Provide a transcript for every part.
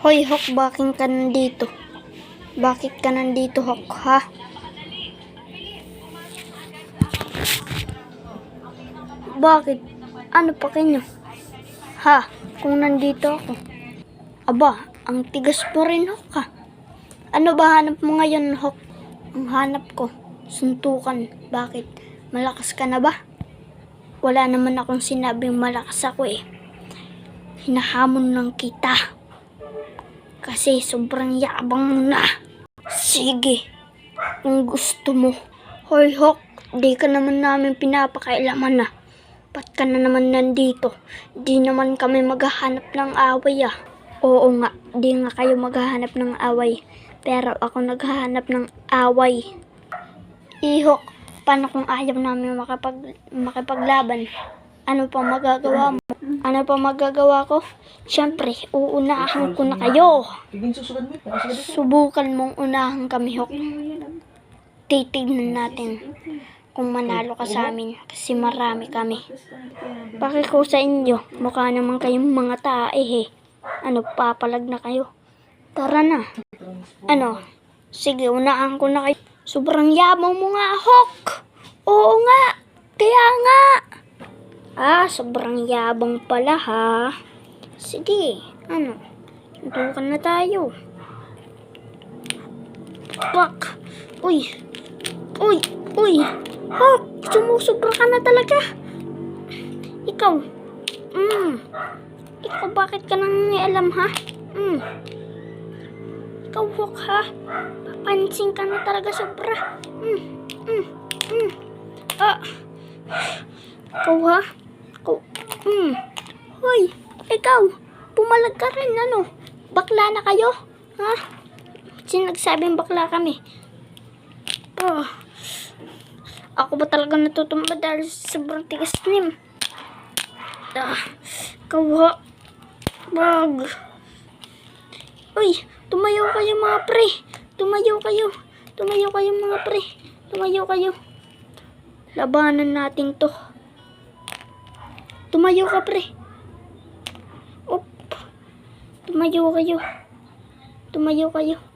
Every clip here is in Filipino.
Hoy, Hok, bakit ka nandito? Bakit ka nandito, Hok, ha? Bakit? Ano pa kinyo? Ha? Kung nandito ako. Aba, ang tigas mo rin, Hok, ha? Ano ba hanap mo ngayon, Hok? Ang hanap ko, suntukan. Bakit? Malakas ka na ba? Wala naman akong sinabing malakas ako eh. Hinahamon lang kita. Kasi sobrang yabang na. Sige, kung gusto mo. Hoy, Hok, di ka naman namin pinapakailaman na. Ba't ka na naman nandito? Di naman kami maghahanap ng away ah. Oo nga, di nga kayo maghahanap ng away. Pero ako naghahanap ng away. Ihok, paano kung ayaw namin makapag, makipaglaban? Ano pa magagawa mo? Ano pa magagawa ko? Siyempre, uunahan ko na kayo. Subukan mong unahan kami, Hok. Titignan natin kung manalo ka sa amin kasi marami kami. Bakit ko sa inyo? Mukha naman kayong mga tae, eh. Ano, papalag na kayo? Tara na. Ano? Sige, unahan ko na kayo. Sobrang yabang mo nga, Hok. Oo nga. Kaya nga. Ah, sobrang yabang pala, ha? Sige, ano? Suntukan na tayo. Fuck! Uy! Uy! Uy! Hawk! Sumusobra ka na talaga! Ikaw! Mm! Ikaw bakit ka nang alam ha? Mm! Ikaw Hawk ha? Papansin ka na talaga sobra! Mm! Mm! Mm! Ah! Ikaw ha? Ikaw! Mm! Hoy! Ikaw! Pumalag ka rin ano? Bakla na kayo? Ha? Sino nagsabing bakla kami? Oh. Ako ba talaga natutumba dahil sa sobrang tigas nim? Ah, kawa. Wag. Uy, tumayo kayo mga pre. Tumayo kayo. Tumayo kayo mga pre. Tumayo kayo. Labanan natin to. Tumayo ka pre. Op. Tumayo kayo. Tumayo kayo.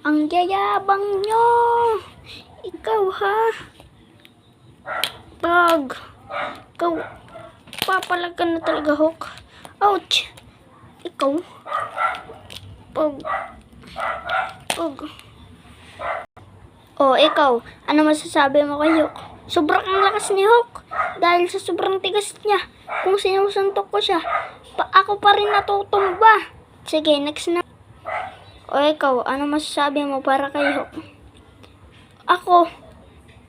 Ang yayabang nyo. Ikaw ha. Pag. Ikaw. Papalag ka na talaga, Hawk. Ouch. Ikaw. Pag. Pag. Oh, ikaw. Ano masasabi mo kay Hawk? Sobrang ang lakas ni Hawk. Dahil sa sobrang tigas niya. Kung sinusuntok ko siya, pa ako pa rin natutumba. Sige, next na. O ikaw, ano masasabi mo para kay Hawk? Ako,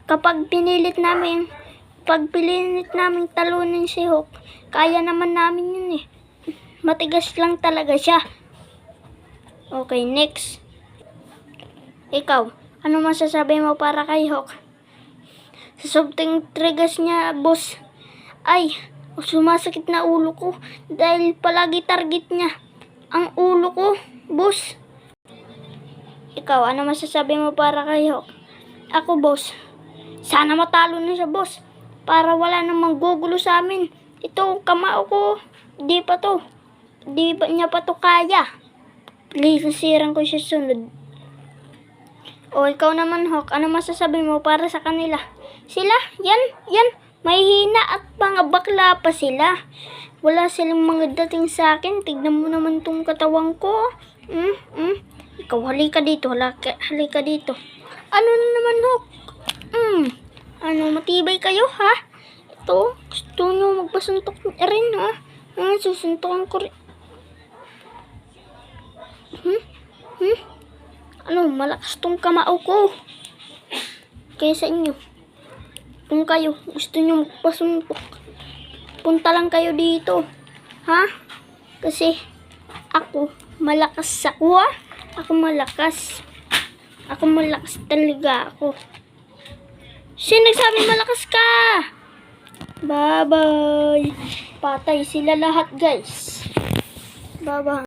kapag pinilit namin, pag pinilit namin talunin si Hawk, kaya naman namin yun eh. Matigas lang talaga siya. Okay, next. Ikaw, ano masasabi mo para kay Hawk? Sa sobrang trigas niya, boss, ay, sumasakit na ulo ko dahil palagi target niya ang ulo ko, boss. Ikaw, ano masasabi mo para kay Hawk? Ako, boss. Sana matalo na siya, boss. Para wala namang gugulo sa amin. Ito, kamao ko. Di pa to. Di ba niya pa to kaya? Please, nasirang ko siya sunod. O, ikaw naman, Hawk. Ano masasabi mo para sa kanila? Sila? Yan? Yan? May hina at mga bakla pa sila. Wala silang mga dating sa akin. Tignan mo naman tong katawan ko. Hmm? Hmm? Ikaw, halika dito. Halika, halika dito. Ano na naman, Hawk? Hmm. Ano, matibay kayo, ha? Ito, gusto nyo magpasuntok rin, ha? Ha, susuntokan ko rin. Hmm? Hmm? Ano, malakas tong kamao ko. Kaya sa inyo. Kung kayo, gusto nyo magpasuntok, punta lang kayo dito. Ha? Kasi, ako, malakas ako, ha? Ako malakas. Ako malakas talaga ako. Sino nagsabi malakas ka? Bye-bye. Patay sila lahat, guys. Bye-bye.